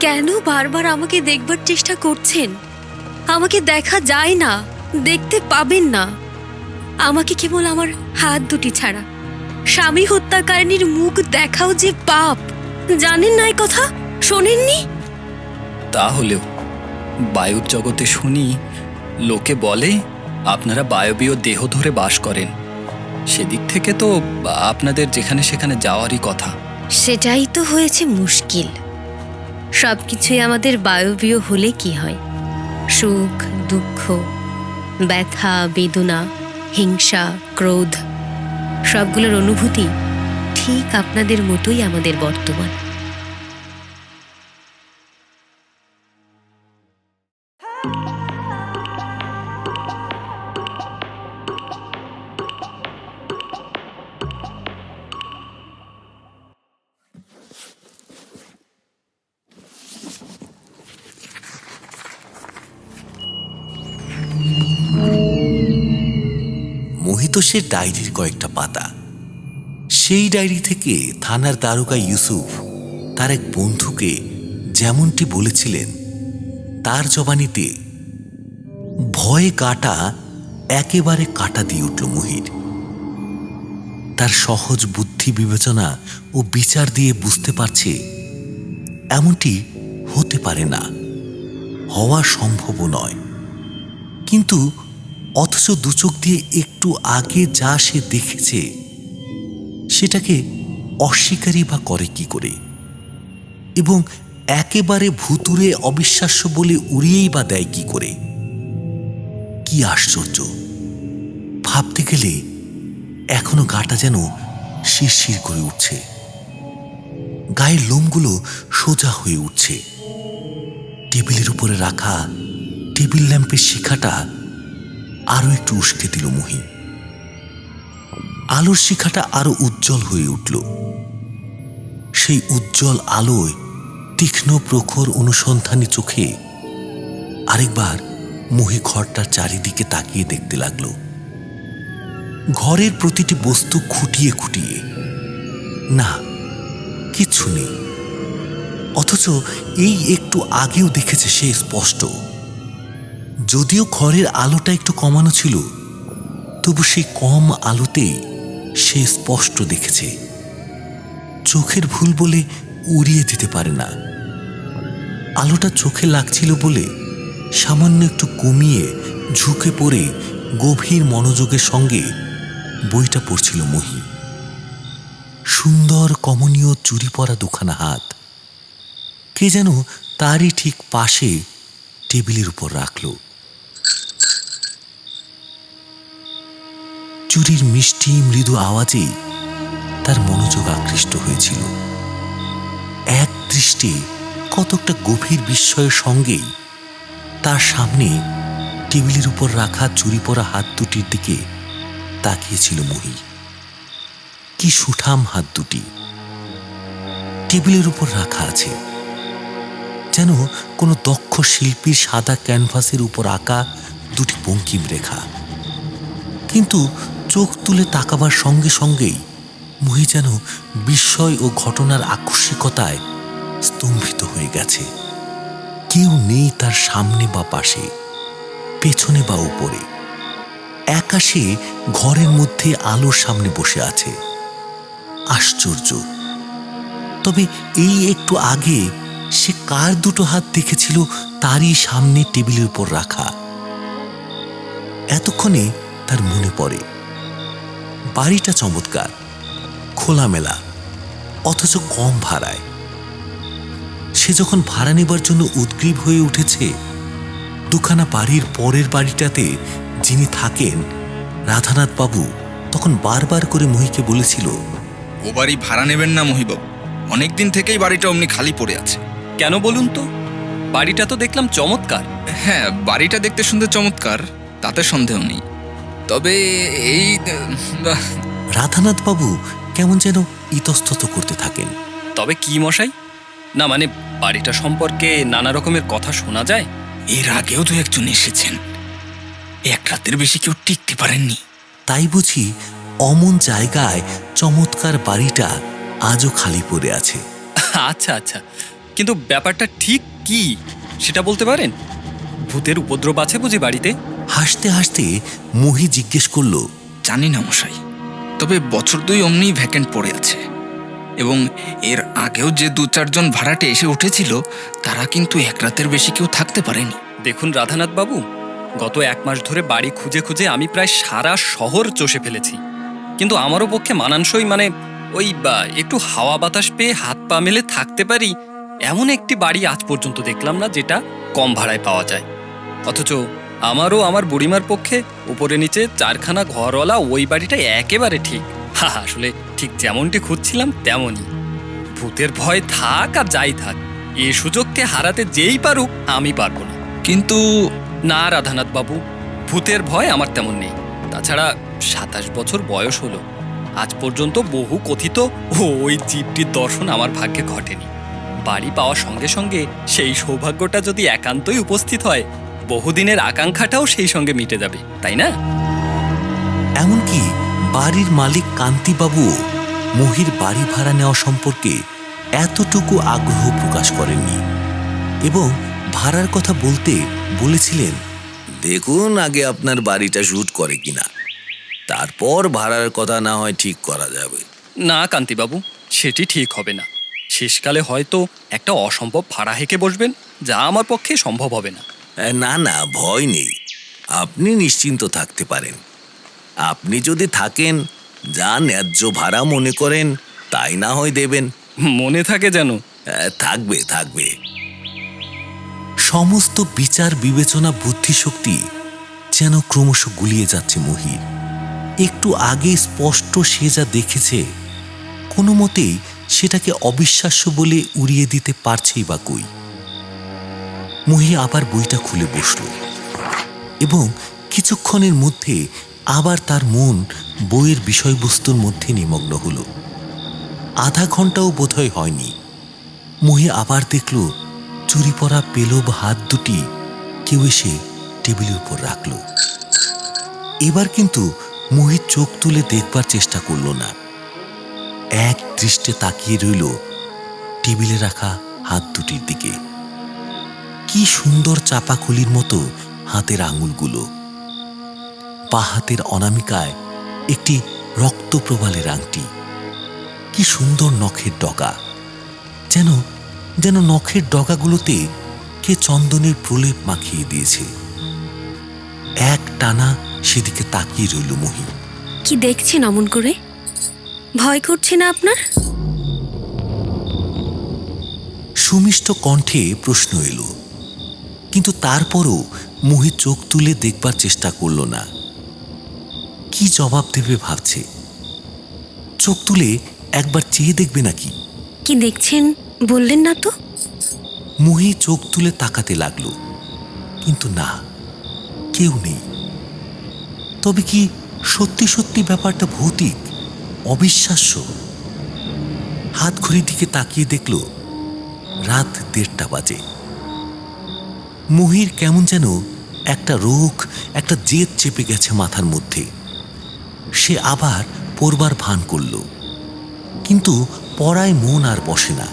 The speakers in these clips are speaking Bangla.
কেন বারবার আমাকে দেখবার চেষ্টা করছেন? আমাকে দেখা যায় না দেখতে পাবেন না। আমাকে কেবল আমার হাত দুটি ছাড়া। স্বামী হত্যাকারিনীর মুখ দেখাও যে পাপ। জানেন না কথা? শোনেননি? তাহলেও বায়ুর জগতে শুনি লোকে বলে আপনারা বায়বীয় দেহ ধরে বাস করেন। সেদিক থেকে তো আপনাদের যেখানে সেখানে যাওয়ারই কথা। সেটাই তো হয়েছে মুশকিল। সবকিছুই আমাদের বায়বীয় হলে কি হয়? সুখ, দুঃখ, ব্যথা, বেদনা, হিংসা, ক্রোধ, সবগুলোর অনুভূতি ঠিক আপনাদের মতোই আমাদের বর্তমান। মহিতোষের ডায়েরির কয়েকটা পাতা। সেই ডায়েরি থেকে থানার দারোগা ইউসুফ তার এক বন্ধুকে যেমনটি বলেছিলেন, তার জবানিতে ভয়ে কাটা একেবারে কাটা দিয়ে উঠল মহির। তার সহজ বুদ্ধি বিবেচনা ও বিচার দিয়ে বুঝতে পারছে এমনটি হতে পারে না, হওয়া সম্ভবও নয়। কিন্তু অথচ দুচোখ দিয়ে একটু আগে যা সে দেখেছে, সেটাকে অস্বীকারী বা করে কি করে? এবং একেবারে ভুতুরে অবিশ্বাস্য বলে উড়িয়েই বা দেয় কি করে? কি আশ্চর্য! ভাবতে গেলে এখনও গাটা যেন শিরশির করে উঠছে। গায়ের লোমগুলো সোজা হয়ে উঠছে। টেবিলের উপরে রাখা টেবিল ল্যাম্পের শিখাটা আরও একটু উস্কে দিল মহি। আলোর শিখাটা আরও উজ্জ্বল হয়ে উঠল। সেই উজ্জ্বল আলোয় তীক্ষ্ণ প্রখর অনুসন্ধানী চোখে আরেকবার মহি ঘরটার চারিদিকে তাকিয়ে দেখতে লাগল। ঘরের প্রতিটি বস্তু খুঁটিয়ে খুঁটিয়ে। না, কিচ্ছু নেই। অথচ এই একটু আগেও দেখেছে সে স্পষ্ট। যদিও ঘরের আলোটা একটু কমানো ছিল, তবু সেই কম আলোতেই সে স্পষ্ট দেখেছে। চোখের ভুল বলে উড়িয়ে দিতে পারে না। আলোটা চোখে লাগছিল বলে সামান্য একটু কমিয়ে ঝুঁকে পড়ে গভীর মনোযোগের সঙ্গে বইটা পড়ছিল মহি। সুন্দর কমনীয় চুরি পরা দুখানা হাত। কে যেন তারই ঠিক পাশে টেবিলের উপর রাখল। চুরির মিষ্টি মৃদু আওয়াজেই তার মনোযোগ আকৃষ্ট হয়েছিল। এক দৃষ্টে কতকটা গভীর বিস্ময়ের সঙ্গেই তার সামনে টেবিলের উপর রাখা চুরি পরা হাত দুটির দিকে তাকিয়েছিল মহি কি সুঠাম হাত দুটি। টেবিলের উপর রাখা আছে। যেন কোনো দক্ষ শিল্পীর সাদা ক্যানভাসের উপর আঁকা দুটি বঙ্কিম রেখা। কিন্তু চোখ তুলে তাকাবার সঙ্গে সঙ্গেই মহি যেন বিস্ময় ও ঘটনার আকস্মিকতায় স্তম্ভিত হয়ে গেছে। কেউ নেই তার সামনে বা পাশে, পেছনে বা উপরে। একাশে ঘরের মধ্যে আলোর সামনে বসে আছে। আশ্চর্য। তবে এই একটু আগে সে কার দুটো হাত দেখেছিল তারই সামনে টেবিলের উপর রাখা। এতক্ষণে তার মনে পড়ে। বাড়িটা চমৎকার খোলামেলা অথচ কম ভাড়ায়। সে যখন ভাড়া নেবার জন্য উদ্গ্রীব হয়ে উঠেছে দুখানা বাড়ির পরের বাড়িটাতে যিনি থাকেন রাধানাথ বাবু তখন বারবার করে মহিকে বলেছিল ও বাড়ি ভাড়া নেবেন না মহিবাবু অনেকদিন থেকেই বাড়িটা অমনি খালি পড়ে আছে। কেন বলুন তো? বাড়িটা তো দেখলাম চমৎকার। হ্যাঁ বাড়িটা দেখতে শুনতে চমৎকার তাতে সন্দেহ নেই। তবে এই রাধানাথ বাবু কেমন যেন ইতস্তত করতে থাকেন। তবে কি মশাই? না মানে বাড়িটা সম্পর্কে নানা রকমের কথা শোনা যায়? এর আগেও তো একজন এসেছেন। এক রাতের বেশি কেউ টিকতে পারেননি। তাই বুঝি অমন জায়গায় চমৎকার বাড়িটা আজও খালি পড়ে আছে। আচ্ছা আচ্ছা। কিন্তু ব্যাপারটা ঠিক কি সেটা বলতে পারেন? ভূতের উপদ্রব আছে বুঝি বাড়িতে? হাসতে হাসতে মহি জিজ্ঞেস করল জানি না মশাই তবে বছর দুই অমনি ভ্যাকেন্ট পড়ে আছে। এবং এর আগেও যে দু চারজন ভাড়াটে এসে উঠেছিল তারা কিন্তু এক রাতের বেশি কেউ থাকতে পারেনি। দেখুন রাধানাথ বাবু গত এক মাস ধরে বাড়ি খুঁজে খুঁজে আমি প্রায় সারা শহর চষে ফেলেছি। কিন্তু আমারও পক্ষে মানানসই মানে ওই বা, একটু হাওয়া বাতাস পেয়ে হাত পা মেলে থাকতে পারি এমন একটি বাড়ি আজ পর্যন্ত দেখলাম না যেটা কম ভাড়ায় পাওয়া যায়। অথচ আমারও আমার বুড়িমার পক্ষে উপরে নিচে চারখানা ঘরওয়ালা ওই বাড়িটা একেবারে ঠিক। হা আসলে ঠিক যেমনটি খুঁজছিলাম তেমনই। ভূতের ভয় থাক আর যাই থাক, এ সুযোগকে হারাতে যেই পারুক আমি পারব না। কিন্তু না রাধানাথ বাবু ভূতের ভয় আমার তেমন নেই। তাছাড়া সাতাশ বছর বয়স হলো। আজ পর্যন্ত বহু কথিত ওই জীবটির দর্শন আমার ভাগ্যে ঘটেনি। বাড়ি পাওয়ার সঙ্গে সঙ্গে সেই সৌভাগ্যটা যদি একান্তই উপস্থিত হয় বহুদিনের আকাঙ্ক্ষাটাও সেই সঙ্গে মিটে যাবে তাই না? এমনকি বাড়ির মালিক কান্তিবাবুও মহির বাড়ি ভাড়া নেওয়া সম্পর্কে এতটুকু আগ্রহ প্রকাশ করেননি এবং ভাড়ার কথা বলতে বলেছিলেন দেখুন আগে আপনার বাড়িটা শুট করে কিনা তারপর ভাড়ার কথা না হয় ঠিক করা যাবে। না কান্তিবাবু সেটি ঠিক হবে না। শেষকালে হয়তো একটা অসম্ভব ভাড়া হেঁকে বসবেন যা আমার পক্ষে সম্ভব হবে না। না না ভয় নেই। আপনি নিশ্চিন্ত থাকতে পারেন। আপনি যদি থাকেন যা ন্যায্য ভাড়া মনে করেন তাই না হয় দেবেন। মনে থাকে যেন। থাকবে থাকবে। সমস্ত বিচার বিবেচনা বুদ্ধিশক্তি যেন ক্রমশ গুলিয়ে যাচ্ছে মহির। একটু আগে স্পষ্ট সে যা দেখেছে কোনো মতেই সেটাকে অবিশ্বাস্য বলে উড়িয়ে দিতে পারছেই বা কই। মহি আবার বইটা খুলে বসল। এবং কিছুক্ষণের মধ্যে আবার তার মন বইয়ের বিষয়বস্তুর মধ্যে নিমগ্ন হলো। আধা ঘন্টাও বোধহয় হয়নি। মুহি আবার দেখল চুরি পরা পেলব হাত দুটি কেউ এসে টেবিলের উপর রাখল। এবার কিন্তু মহি চোখ তুলে দেখবার চেষ্টা করল না। এক দৃষ্টে তাকিয়ে রইল টেবিলে রাখা হাত দুটির দিকে। কি সুন্দর চাপাখুলির মতো হাতের আঙুলগুলো। পা হাতের অনামিকায় একটি রক্তপ্রবালের আংটি। কি সুন্দর নখের ডগা। যেন যেন নখের ডগাগুলোতে কে চন্দনের প্রলেপ মাখিয়ে দিয়েছে। এক টানা সেদিকে তাকিয়ে রইল মহি। কি দেখছেন অমন করে? ভয় করছে না আপনার? সুমিষ্ট কণ্ঠে প্রশ্ন এলো। কিন্তু তারপরও মহি চোখ তুলে দেখবার চেষ্টা করল না। কি জবাব দেবে ভাবছে? চোখ তুলে একবার চেয়ে দেখবে নাকি? কি দেখছেন? বললেন না তো। মুহি চোখ তুলে তাকাতে লাগল। কিন্তু না কেউ নেই। তবে কি সত্যি সত্যি ব্যাপারটা ভৌতিক অবিশ্বাস্য? হাত ঘড়ির দিকে তাকিয়ে দেখল রাত দেড়টা বাজে। মুহির কেমন যেন একটা রোগ, একটা জেদ চেপে গেছে মাথার মধ্যে। সে আবার পড়বার ভান করল। কিন্তু পড়ায় মন আর বসে না।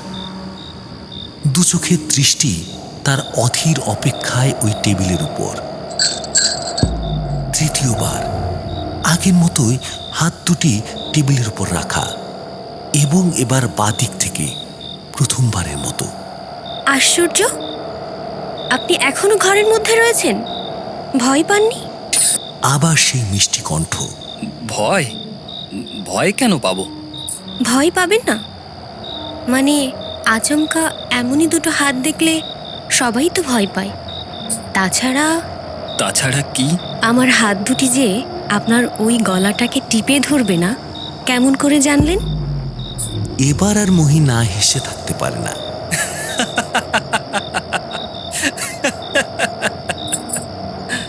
দু চোখের দৃষ্টি তার অধীর অপেক্ষায় ওই টেবিলের উপর। তৃতীয়বার, আগের মতোই হাত দুটি টেবিলের উপর রাখা এবং এবার বাদিক থেকে প্রথমবারের মতো। আশ্চর্য! আপনি এখনও ঘরের মধ্যে রয়েছেন? ভয় পাননি? আবার সেই মিষ্টি কণ্ঠ। ভয়? ভয় কেন পাবো? ভয় পাবেন না। মানে আচমকা এমনই দুটো হাত দেখলে সবাই তো ভয় পায়। তাছাড়া তাছাড়া কি? আমার হাত দুটি যে আপনার ওই গলাটাকে টিপে ধরবে না কেমন করে জানলেন? এবার আর মহি না হেসে থাকতে পারে না।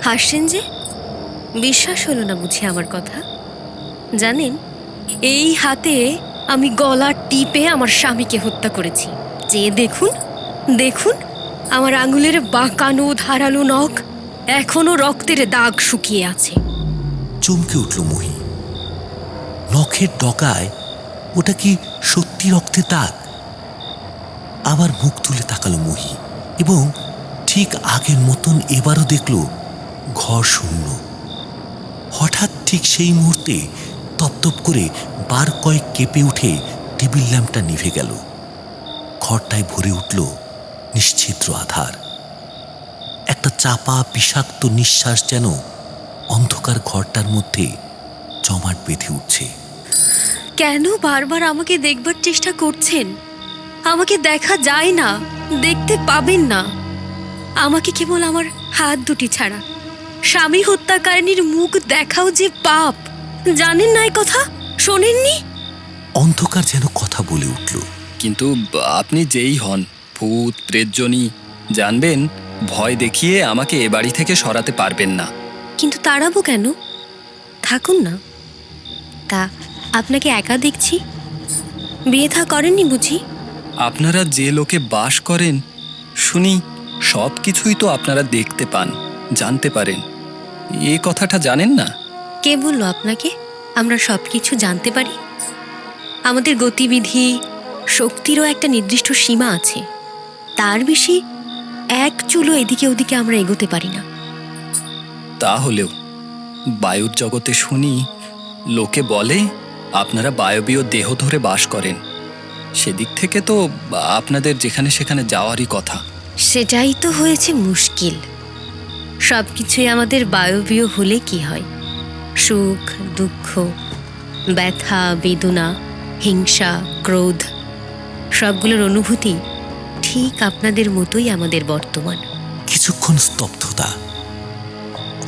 হাসছেন যে? বিশ্বাস হলো না বুঝি আমার কথা। জানেন, এই হাতে আমি গলা টিপে আমার স্বামীকে হত্যা করেছি। যে দেখুন দেখুন, আমার আঙুলের বাঁকানো ধারালো নখ এখনও রক্তের দাগ শুকিয়ে আছে। চমকে উঠল মহি। নখের ডকায় ওটা কি সত্যি রক্তের দাগ? আবার মুখ তুলে তাকালো মহি এবং ঠিক আগের মতন এবারও দেখল ঘর শূন্য। হঠাৎ ঠিক সেই মুহূর্তে তপতপ করে বার কয়েক কেঁপে উঠে টেবিল ল্যাম্পটা নিভে গেল। ঘরটায় ভরে উঠল নিশ্চিদ্র আধার। একটা চাপা, বিষাক্ত নিঃশ্বাস যেন অন্ধকার ঘরটার মধ্যে জমাট বেঁধে উঠছে। কেন বারবার আমাকে দেখবার চেষ্টা করছেন? আমাকে দেখা যায় না, দেখতে পাবেন না। আমাকে কেবল আমার হাত দুটি ছাড়া। স্বামী হত্যাকারিনীর মুখ দেখাও যে পাপ। জানেন না এই কথা? শোনেননি? অন্ধকার যেন কথা বলে উঠল। কিন্তু আপনি যেই হন ভূত প্রেতজনী জানবেন ভয় দেখিয়ে আমাকে এ বাড়ি থেকে সরাতে পারবেন না। কিন্তু তাড়াবো কেন? থাকুন না। তা আপনাকে একা দেখছি? বিয়ে থা করেননি বুঝি? আপনারা যে লোকে বাস করেন শুনি সব কিছুই তো আপনারা দেখতে পান জানতে পারেন। এ কথাটা জানেন না? কে বলল আপনাকে? আমরা সব কিছু জানতে পারি। আমাদের গতিবিধি শক্তিরও একটা নির্দিষ্ট সীমা আছে। তার বেশি এক চুলো এদিকে ওদিকে আমরা এগোতে পারি না। তাহলেও বায়ুর জগতে শুনি লোকে বলে আপনারা বায়বীয় দেহ ধরে বাস করেন। সেদিক থেকে তো আপনাদের যেখানে সেখানে যাওয়ারই কথা। সেটাই তো হয়েছে মুশকিল। সব কিছুই আমাদের বায়বীয় হলে কি হয়? সুখ দুঃখ ব্যথা বেদনা হিংসা ক্রোধ সবগুলোর অনুভূতি ঠিক আপনাদের মতোই আমাদের বর্তমান। কিছুক্ষণ স্তব্ধতা।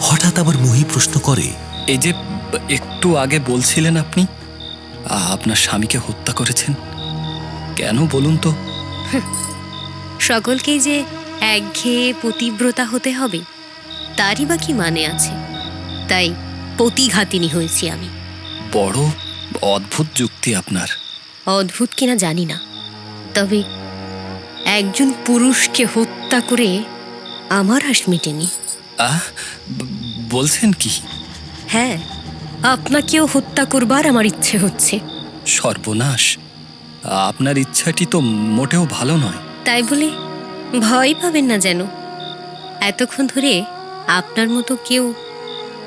হঠাৎ আবার মহি প্রশ্ন করে এই যে একটু আগে বলছিলেন আপনি আপনার স্বামীকে হত্যা করেছেন। কেন বলুন তো? সকলকেই যে একঘেয়ে পতিব্রতা হতে হবে। তারই বা কি মানে আছে? তাই পতিঘাতিনী হয়েছি আমি। বড় অদ্ভুত যুক্তি আপনার। অদ্ভুত কিনা জানি না। তবে একজন পুরুষকে হত্যা করে আমার হাস মেটেনি। আহ বলছেন কি? হ্যাঁ আপনাকেও হত্যা করবার আমার ইচ্ছে হচ্ছে। সর্বনাশ। আপনার ইচ্ছাটি তো মোটেও ভালো নয়। তাই বলে ভয় পাবেন না যেন। এতক্ষণ ধরে আপনার মতো কেউ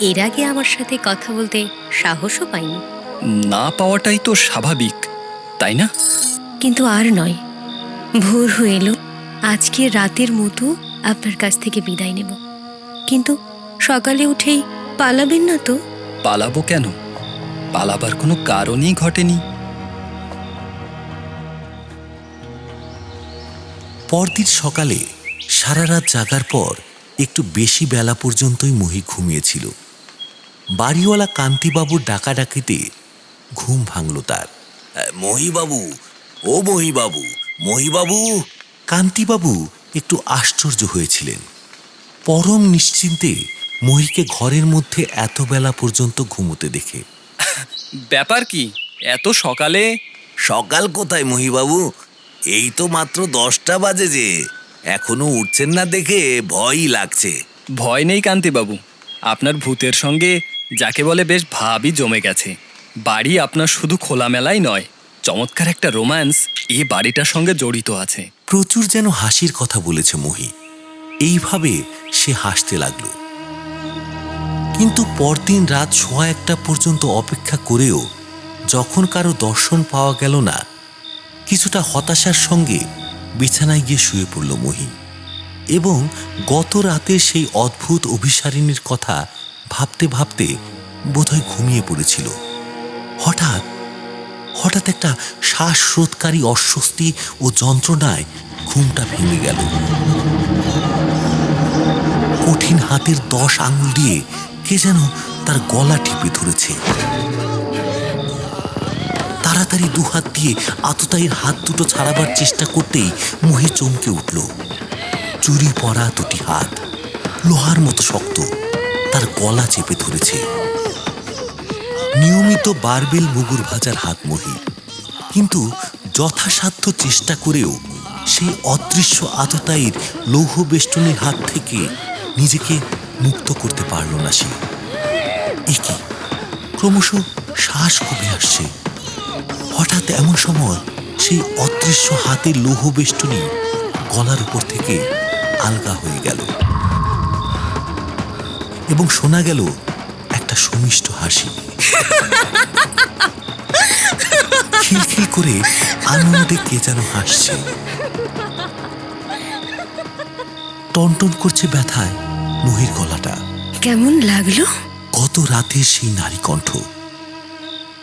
এর আগে আমার সাথে কথা বলতে সাহসও পাইনি। না পাওয়াটাই তো স্বাভাবিক তাই না? কিন্তু আর নয় ভোর হয়ে এলো। আজকে রাতের মতো আপনার কাছ থেকে বিদায় নেব। কিন্তু সকালে উঠেই পালাবেন না তো? পালাবো কেন? পালাবার কোনো কারণই ঘটেনি। পরদিন সকালে সারা রাত জাগার পর একটু বেশি বেলা পর্যন্তই মহি ঘুমিয়েছিল। বাড়িওয়ালা কান্তিবাবুর ডাকাডাকিতে ঘুম ভাঙল তার। মহিবাবু ও মহিবাবু মহিবাবু! কান্তিবাবু একটু আশ্চর্য হয়েছিলেন। পরম নিশ্চিন্তে মহিকে ঘরের মধ্যে এত বেলা পর্যন্ত ঘুমোতে দেখে। ব্যাপার কি? এত সকালে? সকাল কোথায় মহিবাবু? এই তো মাত্র দশটা বাজে যে। এখনও উঠছেন না দেখে ভয়ই লাগছে। ভয় নেই কান্তিবাবু। আপনার ভূতের সঙ্গে যাকে বলে বেশ ভাবই জমে গেছে। বাড়ি আপনার শুধু খোলামেলাই নয় চমৎকার একটা রোম্যান্স এই বাড়িটার সঙ্গে জড়িত আছে। প্রচুর যেন হাসির কথা বলেছে মহি। এইভাবে সে হাসতে লাগল। কিন্তু পরদিন রাত সোয়া একটা পর্যন্ত অপেক্ষা করেও যখন কারও দর্শন পাওয়া গেল না কিছুটা হতাশার সঙ্গে বিছানায় গিয়ে শুয়ে পড়ল মহি এবং গত রাতে সেই অদ্ভুত অভিসারিণীর কথা ভাবতে ভাবতে বোধহয় ঘুমিয়ে পড়েছিল। হঠাৎ হঠাৎ একটা শ্বাসরোধকারী অস্বস্তি ও যন্ত্রণায় ঘুমটা ভেঙে গেল। কঠিন হাতের দশ আঙুল দিয়ে কে যেন তার গলা টিপে ধরেছে। দুহাত দিয়ে আততায়ীর হাত দুটো ছাড়াবার চেষ্টা করতেই মহি চমকে উঠল। চুরি পরা দুটি হাত, লোহার মতো শক্ত, তার গলা চেপে ধরেছে। নিয়মিত বারবেল মুগুর ভাজার হাত মহি, কিন্তু যথাসাধ্য চেষ্টা করেও সেই অদৃশ্য আততায়ীর লৌহ বেষ্টনীর হাত থেকে নিজেকে মুক্ত করতে পারল না সে। একি ক্রমশ শ্বাস কমে আসছে। হঠাৎ এমন সময় সেই অদৃশ্য হাতে লৌহ বেষ্টনী গলার উপর থেকে আলগা হয়ে গেল। এবং শোনা গেল একটা সুমিষ্ট হাসি। খিলখিল করে আনন্দে কে যেন হাসছে। টনটন করছে ব্যথায় মহির গলাটা। কেমন লাগল? কত রাতে সেই নারী কণ্ঠ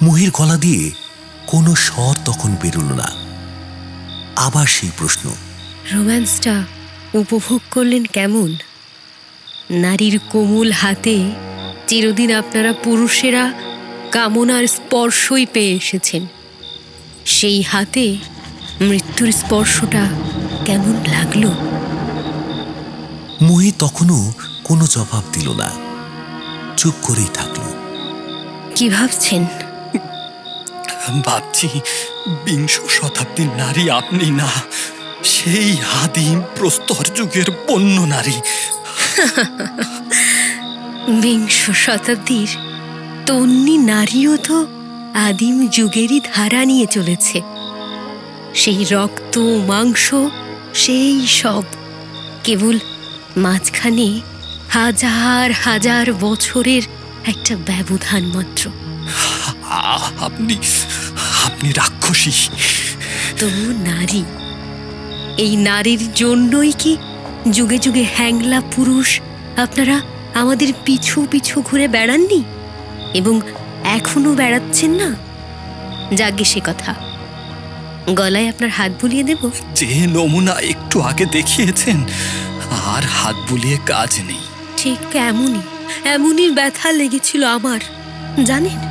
মহির গলা দিয়ে কোনো স্বর তখন বেরোল না। আবার সেই প্রশ্ন। রোম্যান্সটা উপভোগ করলেন কেমন? নারীর কোমল হাতে চিরদিন আপনারা পুরুষেরা কামনার স্পর্শই পেয়ে এসেছেন। সেই হাতে মৃত্যুর স্পর্শটা কেমন লাগল? মহি তখনও কোনো জবাব দিল না। চুপ করেই থাকল। কি ভাবছেন? ভাবছি বিংশ শতাব্দীর নারী আপনি না। সেই আদিম প্রস্তর যুগের বন্য নারী। বিংশ শতাব্দীর তন্নি নারীও তো আদিম যুগেরই ধারা নিয়ে চলেছে। সেই রক্ত মাংস সেই সব কেবল মাঝখানে হাজার হাজার বছরের একটা ব্যবধান মাত্র। আপনি আপনি রাক্ষসী। তবু নারী এই নারীর জন্যই কি যুগে যুগে হ্যাংলা পুরুষ আপনারা আমাদের পিছু পিছু ঘুরে বেড়াননি? এবং এখনও বেড়াচ্ছেন না? যাগে সে কথা। গলায় আপনার হাত বুলিয়ে দেব? যে নমুনা একটু আগে দেখিয়েছেন আর হাত বুলিয়ে কাজ নেই। ঠিক এমনই এমনই ব্যথা লেগেছিল আমার জানেন?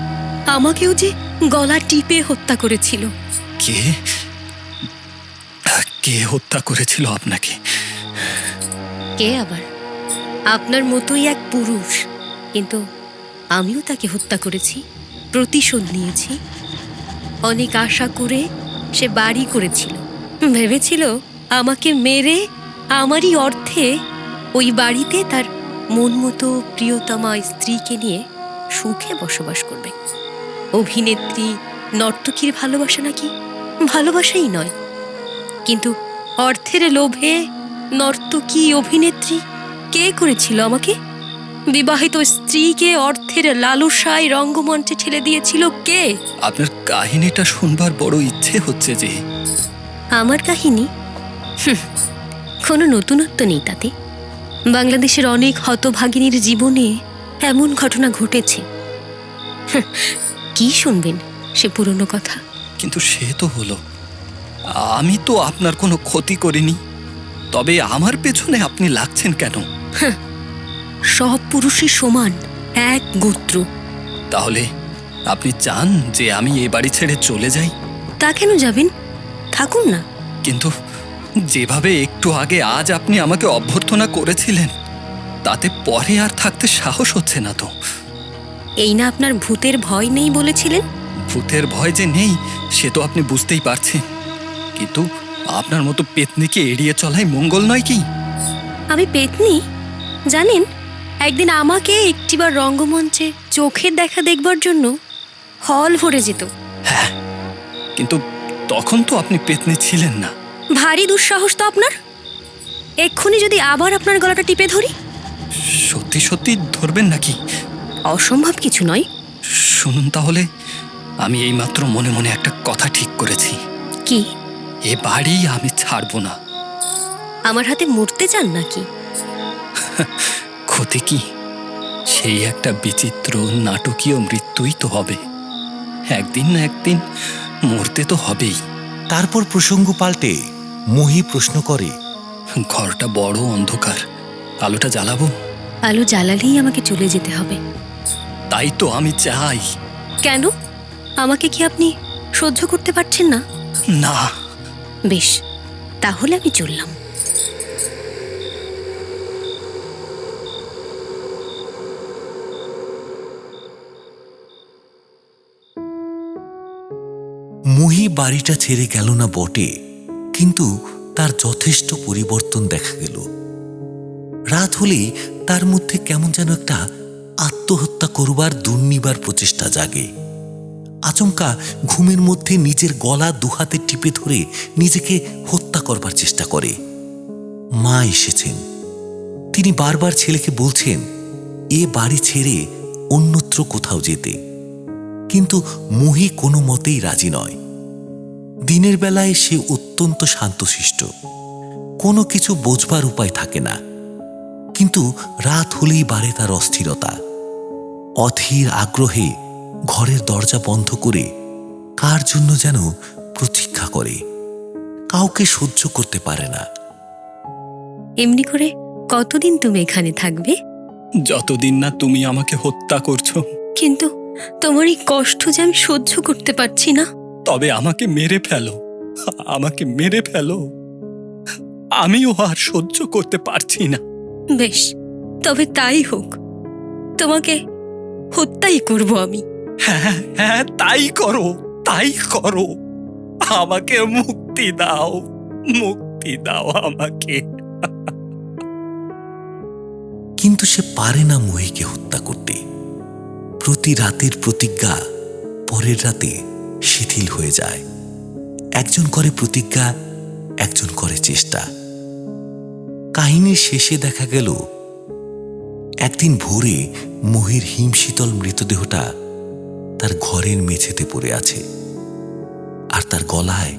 আমাকেও যে গলা টিপে হত্যা করেছিল। কে? কে হত্যা করেছিল আপনাকে? কে আবার? আপনার মতোই এক পুরুষ। কিন্তু আমিও তাকে হত্যা করেছি প্রতিশোধ নিয়েছি। অনেক আশা করে সে বাড়ি করেছিল। ভেবেছিল আমাকে মেরে আমারই অর্থে ওই বাড়িতে তার মন মতো প্রিয়তমা স্ত্রীকে নিয়ে সুখে বসবাস করবে। অভিনেত্রী নর্তকীর ভালোবাসা নাকি? ভালোবাসাই নয়। কিন্তু অর্থের লোভে নর্তকী অভিনেত্রী কে করেছিল আমাকে? বিবাহিত স্ত্রীকে অর্থের লালসায় রঙ্গমঞ্চে ঠেলে দিয়েছিল কে? আপনার কাহিনীটা শুনবার বড় ইচ্ছে হচ্ছে যে। আমার কাহিনী? কোনো নতুনত্ব নেই তাতে। বাংলাদেশের অনেক হতভাগিনীর জীবনে এমন ঘটনা ঘটেছে। কি শুনবেন? সে পুরনো কথা। কিন্তু সে তো হলো। আমি তো আপনার কোনো ক্ষতি করিনি। তবে আমার পেছনে আপনি লাগছেন কেন? সব পুরুষই সমান এক গোত্র। তাহলে আপনি চান যে আমি এ বাড়ি ছেড়ে চলে যাই? তা কেন যাবেন? থাকুন না। কিন্তু যেভাবে একটু আগে আজ আপনি আমাকে অভ্যর্থনা করেছিলেন তাতে পরে আর থাকতে সাহস হচ্ছে না তো। এই না আপনার ভূতের ভয় নেই বলেছিলেন? ভূতের ভয় যে নেই সে তো আপনি বুঝতেই পারছেন। কিন্তু আপনার মতো পেতনিকে এড়িয়ে চলাই মঙ্গল নয় কি? আমি পেতনি? জানেন একদিন আমাকে একটিবার রঙ্গমঞ্চে চোখের দেখা দেখবার জন্য হল ভরে যেত। হ্যাঁ কিন্তু তখন তো আপনি পেতনি ছিলেন না। ভারী দুঃসাহস তো আপনার। এক্ষুনি যদি আবার আপনার গলাটা টিপে ধরি। সত্যি সত্যি ধরবেন নাকি? অসম্ভব কিছু নয়। শুনুন তাহলে আমি এইমাত্র মনে মনে একটা কথা ঠিক করেছি। কি? এ বাড়ি আমি ছাড়বো না। আমার হাতে মরতে চান নাকি? ক্ষতি কি? সেই একটা বিচিত্র নাটকীয় মৃত্যুই তো হবে। একদিন না একদিন মরতে তো হবেই। তারপর প্রসঙ্গ পাল্টে মহি প্রশ্ন করে ঘরটা বড় অন্ধকার। আলোটা জ্বালাবো? আলো জ্বালালেই আমাকে চলে যেতে হবে। তাই তো আমি চাই। কেন? আমাকে কি আপনি সহ্য করতে পারছেন না? না। বেশ তাহলে আমি চললাম। মহি বাড়িটা ছেড়ে গেল না বটে কিন্তু তার যথেষ্ট পরিবর্তন দেখা গেল। রাত হলেই তার মধ্যে কেমন যেন একটা আত্মহত্যা করবার দুর্নিবার প্রচেষ্টা জাগে। আচমকা ঘুমের মধ্যে নিজের গলা দুহাতে টিপে ধরে নিজেকে হত্যা করবার চেষ্টা করে। মা এসেছেন। তিনি বারবার ছেলেকে বলছেন, এ বাড়ি ছেড়ে অন্যত্র কোথাও যেতে। কিন্তু মহি কোনো মতেই রাজি নয়। দিনের বেলায় সে অত্যন্ত শান্তশিষ্ট। কোনো কিছু বোঝবার উপায় থাকে না। কিন্তু রাত হলেই বাড়ে তার অস্থিরতা। অধীর আগ্রহে ঘরের দরজা বন্ধ করে কার জন্য যেন প্রতীক্ষা করে। কাউকে সহ্য করতে পারে না। এমনি করে কতদিন তুমি এখানে থাকবে? যতদিন না তুমি আমাকে হত্যা করছ। কিন্তু তোমার এই কষ্ট যে আমি সহ্য করতে পারছি না। তবে আমাকে মেরে ফেলো। আমাকে মেরে ফেলো। আমিও আর সহ্য করতে পারছি না। বেশ তবে তাই হোক। তোমাকে হত্যাই করব আমি। হ্যাঁ হ্যাঁ তাই করো তাই করো। আমাকে মুক্তি দাও মুক্তি দাও আমাকে। কিন্তু সে পারে না মহিকে হত্যা করতে। প্রতি রাতের প্রতিজ্ঞা পরের রাতে শিথিল হয়ে যায়। একজন করে প্রতিজ্ঞা একজন করে চেষ্টা। কাহিনীর শেষে দেখা গেল একদিন ভোরে মহির হিমশীতল মৃতদেহটা তার ঘরের মেঝেতে পড়ে আছে আর তার গলায়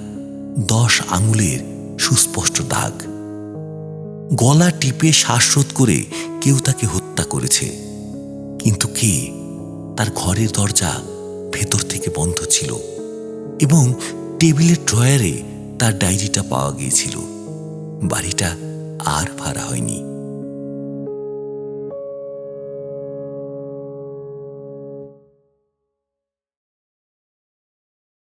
দশ আঙুলের সুস্পষ্ট দাগ। গলা টিপে শ্বাসরোধ করে কেউ তাকে হত্যা করেছে। কিন্তু কে? তার ঘরের দরজা ভেতর থেকে বন্ধ ছিল এবং টেবিলের ড্রয়ারে তার ডায়েরিটা পাওয়া গিয়েছিল। বাড়িটা আর ভাড়া হয়নি।